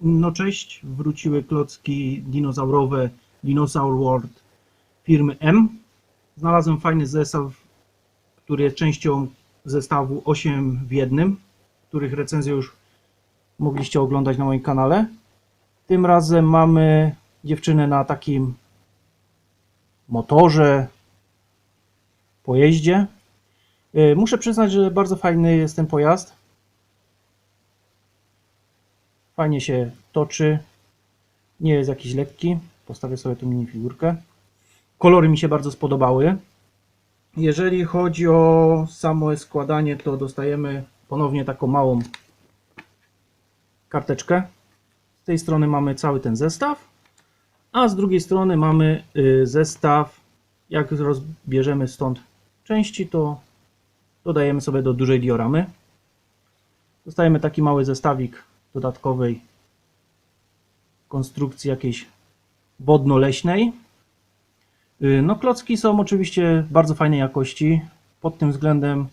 No cześć, wróciły klocki dinozaurowe Dinosaur World firmy M. Znalazłem fajny zestaw, który jest częścią zestawu 8 w jednym, których recenzję już mogliście oglądać na moim kanale. Tym razem mamy dziewczynę na takim motorze, pojeździe. Yy, Muszę przyznać, że bardzo fajny jest ten pojazd. Fajnie się toczy. Nie jest jakiś lekki. Postawię sobie tu minifigurkę. Kolory mi się bardzo spodobały. Jeżeli chodzi o samo składanie, to dostajemy ponownie taką małą karteczkę. Z tej strony mamy cały ten zestaw, a z drugiej strony mamy y, zestaw. Jak rozbierzemy stąd części, to dodajemy sobie do dużej dioramy. Dostajemy taki mały zestawik dodatkowej konstrukcji jakiejś wodno-leśnej. Y, No klocki są oczywiście bardzo fajnej jakości. Pod tym względem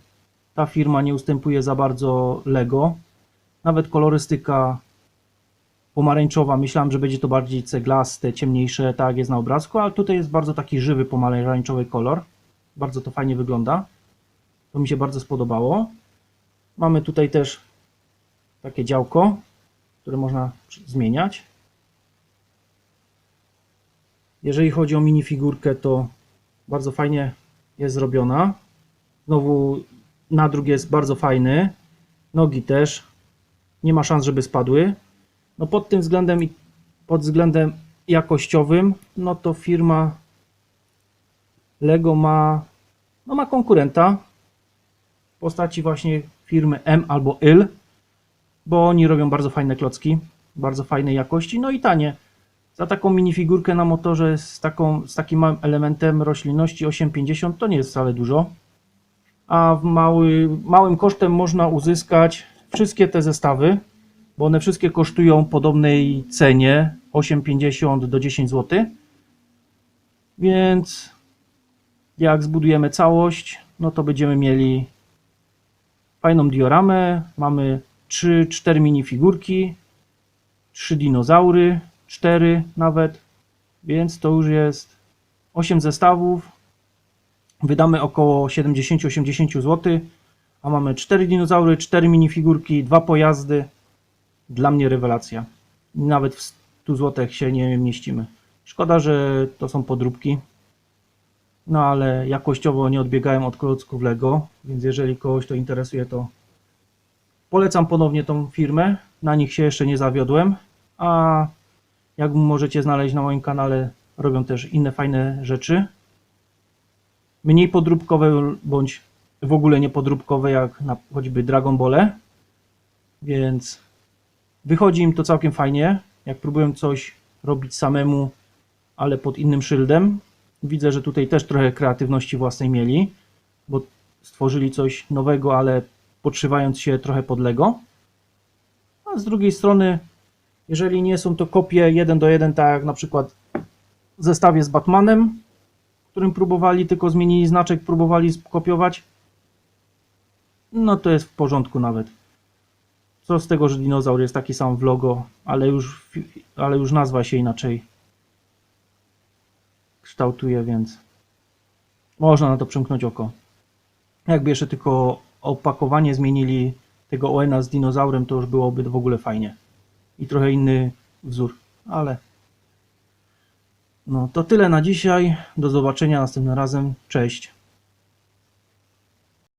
ta firma nie ustępuje za bardzo Lego. Nawet kolorystyka pomarańczowa. Myślałem, że będzie to bardziej ceglaste, ciemniejsze, tak jak jest na obrazku, ale tutaj jest bardzo taki żywy pomarańczowy kolor. Bardzo to fajnie wygląda. To mi się bardzo spodobało. Mamy tutaj też takie działko, które można zmieniać. Jeżeli chodzi o minifigurkę, to bardzo fajnie jest zrobiona. Znowu nadruk jest bardzo fajny. Nogi też. Nie ma szans, żeby spadły. No pod tym względem i pod względem jakościowym, no to firma Lego ma, no ma konkurenta w postaci właśnie firmy M albo YL, bo oni robią bardzo fajne klocki, bardzo fajnej jakości, no i tanie. Za taką minifigurkę na motorze z, taką, z takim małym elementem roślinności 8,50 to nie jest wcale dużo. A mały, małym kosztem można uzyskać wszystkie te zestawy, bo one wszystkie kosztują podobnej cenie 8,50 do 10 zł. Więc jak zbudujemy całość, no to będziemy mieli fajną dioramę. Mamy 3-4 minifigurki, 3 dinozaury, 4 nawet, więc to już jest 8 zestawów. Wydamy około 70-80 zł, a mamy 4 dinozaury, 4 minifigurki, 2 pojazdy. Dla mnie rewelacja. Nawet w 100 zł się nie mieścimy. Szkoda, że to są podróbki. No ale jakościowo nie odbiegają od klocków Lego, więc jeżeli kogoś to interesuje, to polecam ponownie tą firmę. Na nich się jeszcze nie zawiodłem, a jak możecie znaleźć na moim kanale, robią też inne fajne rzeczy. Mniej podróbkowe bądź w ogóle nie podróbkowe, jak na choćby Dragon Ball. Więc wychodzi im to całkiem fajnie. Jak próbuję coś robić samemu, ale pod innym szyldem, widzę, że tutaj też trochę kreatywności własnej mieli, bo stworzyli coś nowego, ale podszywając się trochę pod Lego. A z drugiej strony, jeżeli nie są to kopie 1 do 1, tak jak na przykład w zestawie z Batmanem, którym próbowali, tylko zmienili znaczek, próbowali skopiować, no to jest w porządku nawet. Co z tego, że dinozaur jest taki sam w logo, ale już, ale już nazwa się inaczej kształtuje, więc można na to przymknąć oko. Jakby jeszcze tylko opakowanie zmienili tego ONA z dinozaurem, to już byłoby w ogóle fajnie. I trochę inny wzór, ale no to tyle na dzisiaj. Do zobaczenia następnym razem. Cześć.